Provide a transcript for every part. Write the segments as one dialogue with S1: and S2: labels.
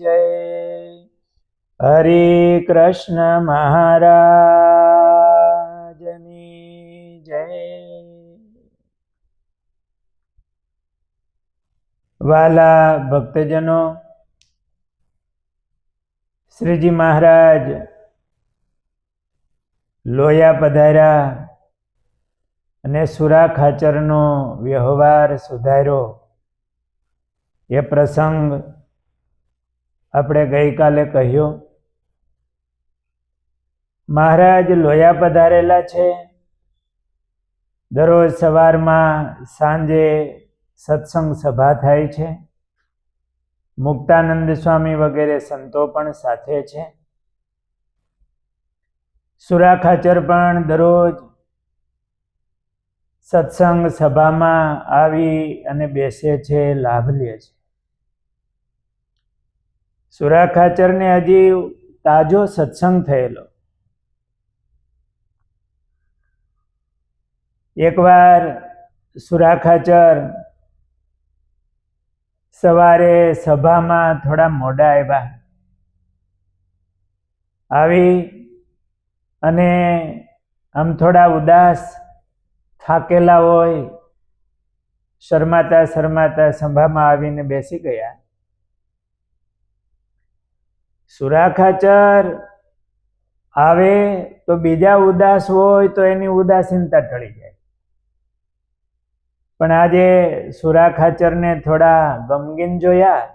S1: જય. હરે કૃષ્ણ મહારાજની જય. વાલા ભક્તજનો, શ્રીજી મહારાજ, લોયા પધાર્યા અને સુરા ખાચરનો વ્યવહાર સુધાર્યો. એ પ્રસંગ આપણે ગઈકાલે કહ્યું, મહારાજ, લોયા પધારેલા છે. દરરોજ સવારમાં સાંજે સત્સંગ સભા થાય છે. મુક્તાનંદ સ્વામી વગેરે સંતો પણ સાથે છે. સુરા ખાચર પણ દરરોજ સત્સંગ સભામાં આવી અને બેસે છે, લાભ લે છે. સુરા ખાચરને હજી તાજો સત્સંગ થયેલો. એકવાર સુરા ખાચર સવારે સભામાં થોડા મોડા આવ્યા. આવી અને આમ થોડા ઉદાસ થાકેલા હોય શરમાતા શરમાતા સભામાં આવીને બેસી ગયા. સુરા ખાચર આવે તો બીજા ઉદાસ હોય તો એની ઉદાસીનતા ટળી જાય. પણ આજે સુરાખાચરને થોડા ગમગીન જોયા,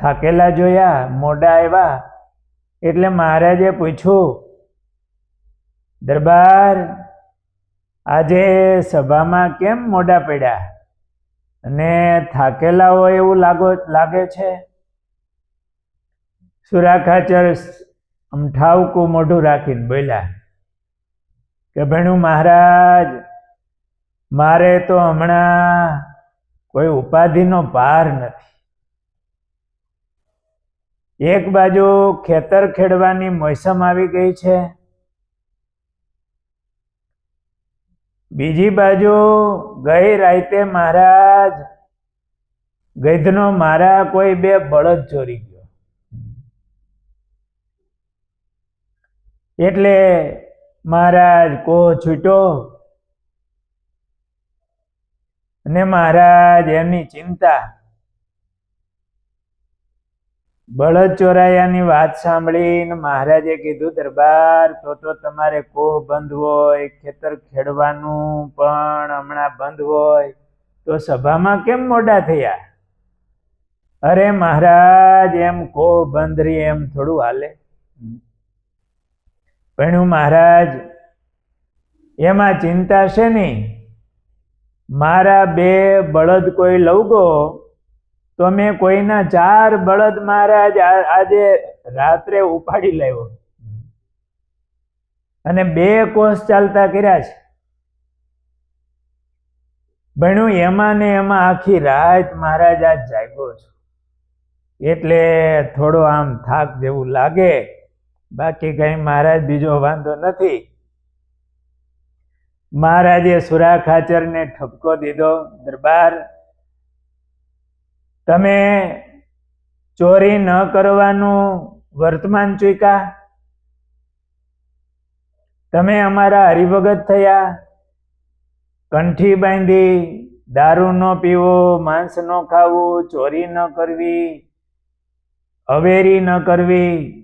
S1: થાકેલા જોયા, મોડા આવ્યા, એટલે મહારાજે પૂછ્યું, દરબાર, આજે સભામાં કેમ મોડા પડ્યા? અને થાકેલા હોય એવું લાગો, લાગે છે? સુરા ખાચર આમ ઠાવકું મોઢું રાખીને બોલ્યા કે ભણું મહારાજ, મારે તો હમણાં કોઈ ઉપાધિનો પાર નથી. એક બાજુ ખેતર ખેડવાની મોસમ આવી ગઈ છે. બીજી બાજુ ગઈ રાતે મહારાજ ગધનો મારા કોઈ બે બળદ ચોરી ગયો. એટલે મહારાજ કો છૂટો. અને મહારાજ એમની ચિંતા. બળદ ચોરાયાની વાત સાંભળીને મહારાજે કીધું, દરબાર, તો તો તમારે કોહ બંધ હોય? ખેતર ખેડવાનું પણ હમણાં બંધ હોય? તો સભામાં કેમ મોડા થયા? અરે મહારાજ, એમ કોહ બંધ રહી એમ થોડું હાલે. પણ મહારાજ? એમાં ચિંતા છે નહીં મારા બે બળદ કોઈ લવગો તો મેં કોઈના ચાર બળદ મહારાજ આજે રાત્રે ઉપાડી લાવ્યો. અને બે કોષ ચાલતા કર્યા છે. ભણ્યું એમાં ને એમાં આખી રાત મહારાજ આજ જાગ્યો છું. એટલે થોડો આમ થાક જેવું લાગે. બાકી કઈ મહારાજ બીજો વાંધો નથી. મહારાજે સુરા ખાચરને ઠપકો દીધો. દરબાર, તમે ચોરી ન કરવાનું વર્તમાન ચૂક્યા? તમે અમારા હરિભગત થયા? કંઠી બાંધી દારૂ ન પીવો, માંસ ન ખાવું, ચોરી ન કરવી અવેરી ન કરવી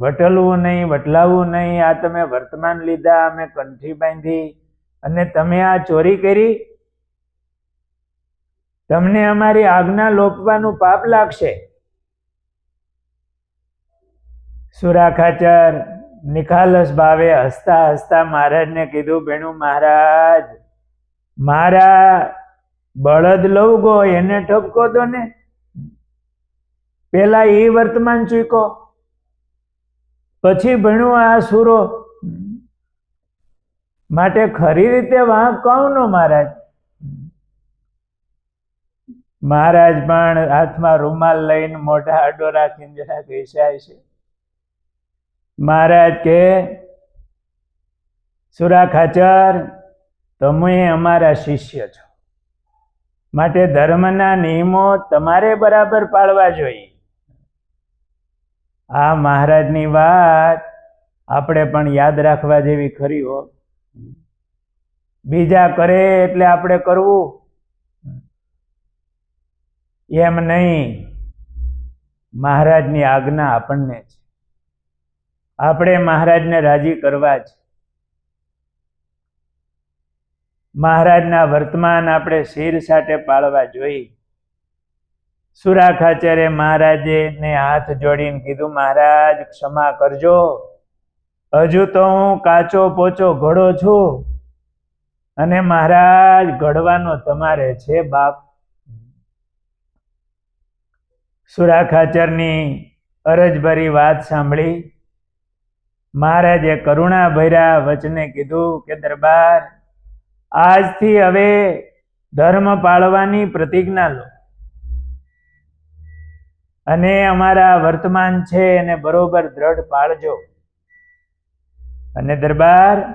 S1: વટલવું નહીં વટલાવવું નહીં. આ તમે વર્તમાન લીધા, અમે કંઠી બાંધી. અને તમે આ ચોરી કરી? તમને અમારી આજ્ઞા લોપવાનું પાપ લાગશે. સુરાખાચર નિખાલસ ભાવે હસતા હસતા મહારાજને કીધું બેણું મહારાજ, મારા બળદ લઉં ગો, એને ઠપકો દો ને. પેલા એ વર્તમાન ચૂકો પછી ભણ્યું આ સુરો. માટે ખરી રીતે વાંક કોનો મહારાજ? મહારાજ પણ હાથમાં રૂમાલ લઈને મોઢા અડો રાખીને જરા ઘસાય છે. મહારાજ કે, સુરા ખાચર, તમે અમારા શિષ્ય છો. માટે ધર્મના નિયમો તમારે બરાબર પાળવા જોઈએ. આ મહારાજની વાત આપણે પણ યાદ રાખવા જેવી ખરી હો. બીજા કરે એટલે આપણે કરવું. એમ નહીં, મહારાજની આજ્ઞા આપણને છે. આપણે મહારાજને રાજી કરવા જ. મહારાજના વર્તમાન આપણે શિર સાથે પાળવા જોઈએ. સુરા ખાચરે મહારાજે ને હાથ જોડીને કીધું, મહારાજ, ક્ષમા કરજો. હજુ તો હું કાચો પોચો ઘડો છું અને મહારાજ ઘડવાનો તમારે છે બાપ. સુરાખાચરની અરજભરી વાત સાંભળી. મહારાજે કરુણા ભર્યા વચને કીધું કે, દરબાર, આજથી હવે ધર્મ પાળવાની પ્રતિજ્ઞા લો. અને અમારા વર્તમાન છે એને બરોબર દ્રઢ પાળજો. અને દરબાર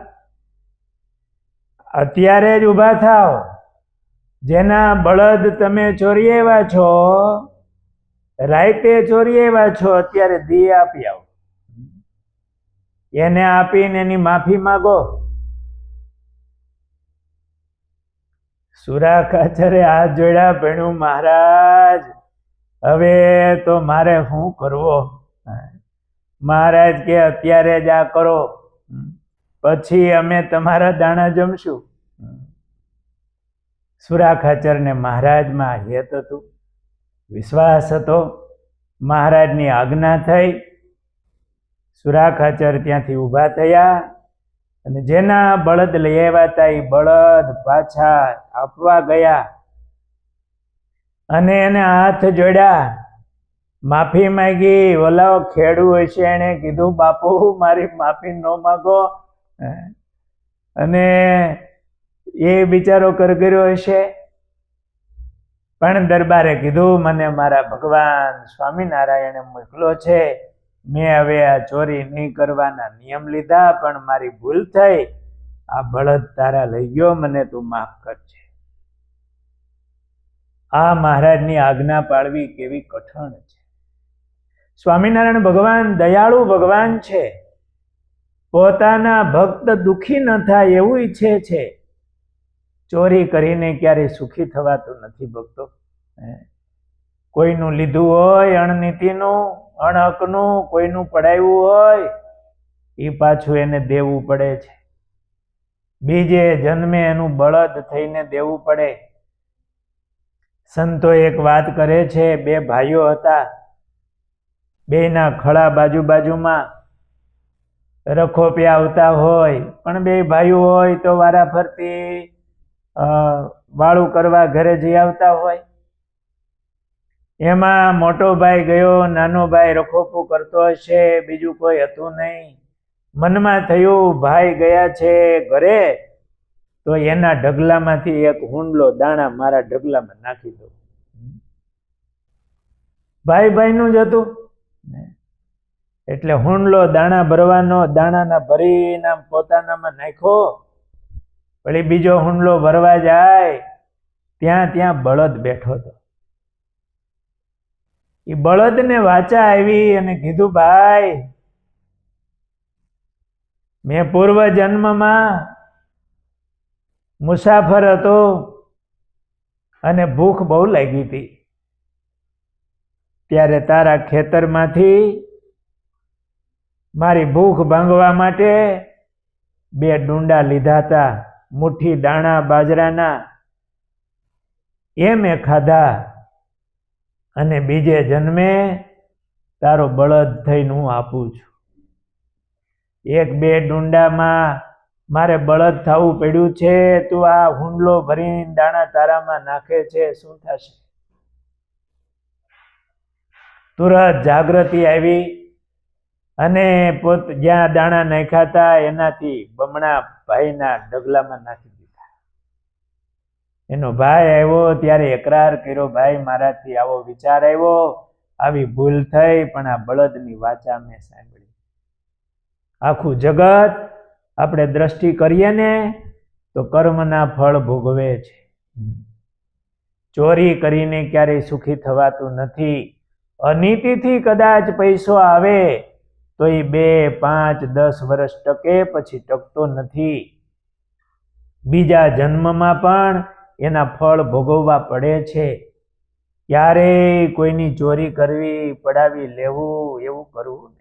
S1: અત્યારે જ ઊભા થાઓ. જેના બળદ તમે ચોરી આવ્યા છો, રાઈતે ચોરી આવ્યા છો, અત્યારે દી આપી આવો. એને આપીને એની માફી માગો. સુરા ખાચરે હાથ જોડ્યા, ભણ્યું મહારાજ. હવે તો મારે શું કરવો? મહારાજ કે, અત્યારે જ આ કરો. પછી અમે તમારા દાણા જમશું. સુરા ખાચરને મહારાજમાં હેત હતું. વિશ્વાસ હતો. મહારાજની આજ્ઞા થઈ. સુરા ખાચર ત્યાંથી ઊભા થયા અને જેના બળદ લઈ આવ્યા હતા એ બળદ પાછા આપવા ગયા. અને એને હાથ જોડ્યા. માફી માગી ઓલા ખેડૂ હશે. એને કીધું, બાપુ, મારી માફી ન માગો. અને એ બિચારો કરગર્યો હશે. પણ દરબારે કીધું, મને મારા ભગવાન સ્વામિનારાયણે મોકલો છે. મેં હવે આ ચોરી નહીં કરવાના નિયમ લીધા, પણ મારી ભૂલ થઈ. આ બળદ તારા લઈ ગયો, મને તું માફ કરજે. આ મહારાજની આજ્ઞા પાળવી કેવી કઠણ છે. સ્વામિનારાયણ ભગવાન દયાળુ ભગવાન છે. પોતાના ભક્ત દુખી ન થાય એવું ઈચ્છે છે. ચોરી કરીને ક્યારેય સુખી થવાતું નથી ભક્તો. કોઈનું લીધું હોય, અણનીતિનું, અણહકનું, કોઈનું પડાવ્યું હોય એ પાછું એને દેવું પડે છે. બીજે જન્મે એનું બળદ થઈને દેવું પડે. સંતો એક વાત કરે છે, બે ભાઈઓ હતા. બેના ખળા બાજુ બાજુમાં રખો આવતા હોય, પણ બે ભાઈઓ હોય તો વારા ફરતી વાળું કરવા ઘરે જઈ આવતા હોય. એમાં મોટો ભાઈ ગયો, નાનો ભાઈ રખોપું કરતો હશે, બીજું કોઈ હતું નહીં. મનમાં થયું, ભાઈ ગયા છે ઘરે તો એના ઢગલામાંથી એક હુંડલો દાણા મારા ઢગલામાં નાખી દો ભાઈ ભાઈનું જ હતું. એટલે હુંડલો દાણા ભરવાનો, દાણાના ભરીને પોતાનામાં નાખો. વળી બીજો હુંડલો ભરવા જાય, ત્યાં ત્યાં બળદ બેઠો હતો. એ બળદને વાચા આવી અને કીધું, ભાઈ, મેં પૂર્વ જન્મમાં મુસાફર હતો અને ભૂખ બહુ લાગી હતી. ત્યારે તારા ખેતરમાંથી મારી ભૂખ ભાંગવા માટે બે ડુંડા લીધા હતા, મુઠ્ઠી દાણા બાજરાના, એ મેં ખાધા અને બીજે જન્મે તારો બળદ થઈને હું આપું છું. એક બે ડુંડામાં મારે બળદ થવું પડ્યું છે, તું આ હુંડલો ભરીને દાણા તારામાં નાખે છે, શું થશે? તુરત જાગૃતિ આવી અને પોત જ્યાં દાણા નાખ્યા એનાથી બમણા ભાઈના ડગલામાં નાખી દીધા. એનો ભાઈ આવ્યો, ત્યારે એકરાર કર્યો, ભાઈ, મારાથી આવો વિચાર આવ્યો. આવી ભૂલ થઈ, પણ આ બળદની વાચા મેં સાંભળી. આખું જગત આપણે દ્રષ્ટિ કરીએ ને, તો કર્મના ફળ ભોગવે છે. ચોરી કરીને ક્યારેય સુખી થવાતું નથી. અનિતિથી કદાચ પૈસો આવે તો એ બે, પાંચ, દસ વર્ષ ટકે પછી ટકતો નથી. બીજા જન્મમાં પણ એના ફળ ભોગવવા પડે છે. ક્યારેય કોઈની ચોરી કરવી, પડાવી લેવું, એવું કરવું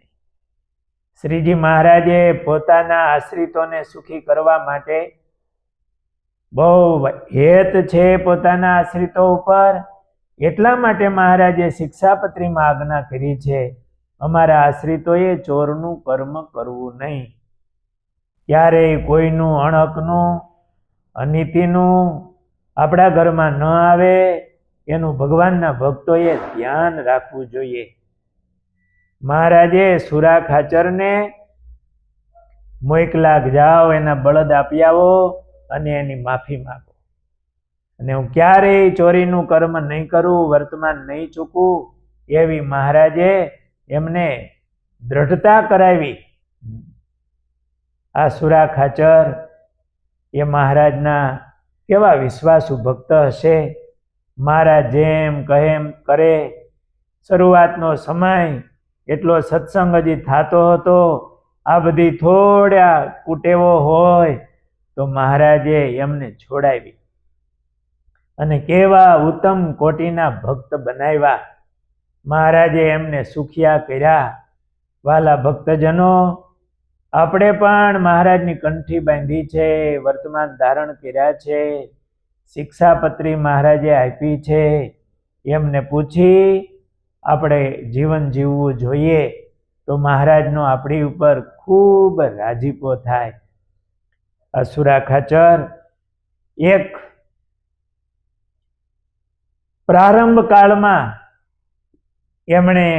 S1: શ્રીજી મહારાજે પોતાના આશ્રિતોને સુખી કરવા માટે બહુ હેત છે પોતાના આશ્રિતો ઉપર. એટલા માટે મહારાજે શિક્ષાપત્રીમાં આજ્ઞા કરી છે, અમારા આશ્રિતોએ ચોરનું કર્મ કરવું નહીં. ક્યારેય કોઈનું અણકનું અનીતિનું આપણા ઘરમાં ન આવે, એનું ભગવાનના ભક્તોએ ધ્યાન રાખવું જોઈએ. મહારાજે સુરા ખાચરને મોકલાક જાઓ, એના બળદ આપી આવો અને એની માફી માગો. અને હું ક્યારેય ચોરીનું કર્મ નહીં કરું, વર્તમાન નહીં ચૂકું, એવી મહારાજે એમને દ્રઢતા કરાવી. આ સુરા ખાચર એ મહારાજના કેવા વિશ્વાસુ ભક્ત હશે? મહારાજ જેમ કહે એમ કરે, શરૂઆતનો સમય એટલો સત્સંગ હજી થતો હતો, આ બધી થોડા કુટેવો હોય તો મહારાજે એમને છોડાવી. અને કેવા ઉત્તમ કોટીના ભક્ત બનાવ્યા. મહારાજે એમને સુખિયા કર્યા. વાલા ભક્તજનો, આપણે પણ મહારાજની કંઠી બાંધી છે, વર્તમાન ધારણ કર્યા છે, શિક્ષાપત્રી મહારાજે આપી છે. એમને પૂછી આપણે જીવન જીવવું જોઈએ, તો મહારાજનો આપણી ઉપર ખૂબ રાજીપો થાય. અસુરા ખાચર એક પ્રારંભ કાળમાં એમણે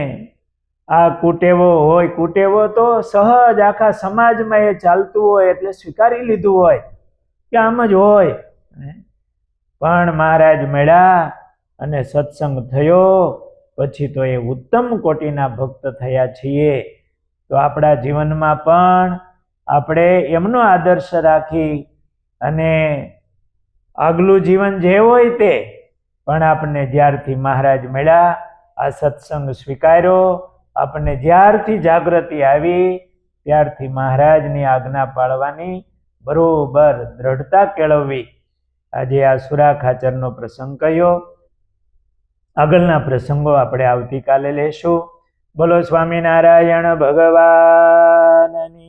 S1: આ કુટેવો હોય, કુટેવો તો સહજ આખા સમાજમાં એ ચાલતું હોય, એટલે સ્વીકારી લીધું હોય કે આમ જ હોય. પણ મહારાજ મળ્યા અને સત્સંગ થયો. પછી તો એ ઉત્તમ કોટીના ભક્ત થયા છીએ. તો આપણા જીવનમાં પણ આપણે એમનો આદર્શ રાખી અને આગલું જીવન જે હોય તે પણ આપણને જ્યારથી મહારાજ મળ્યા, આ સત્સંગ સ્વીકાર્યો આપણને જ્યારથી જાગૃતિ આવી, ત્યારથી મહારાજની આજ્ઞા પાળવાની બરોબર દ્રઢતા કેળવવી. આજે આ સુરાખાચરનો પ્રસંગ કહ્યો આગળના પ્રસંગો આપણે આવતીકાલે લેશું. બોલો સ્વામિનારાયણ ભગવાનની.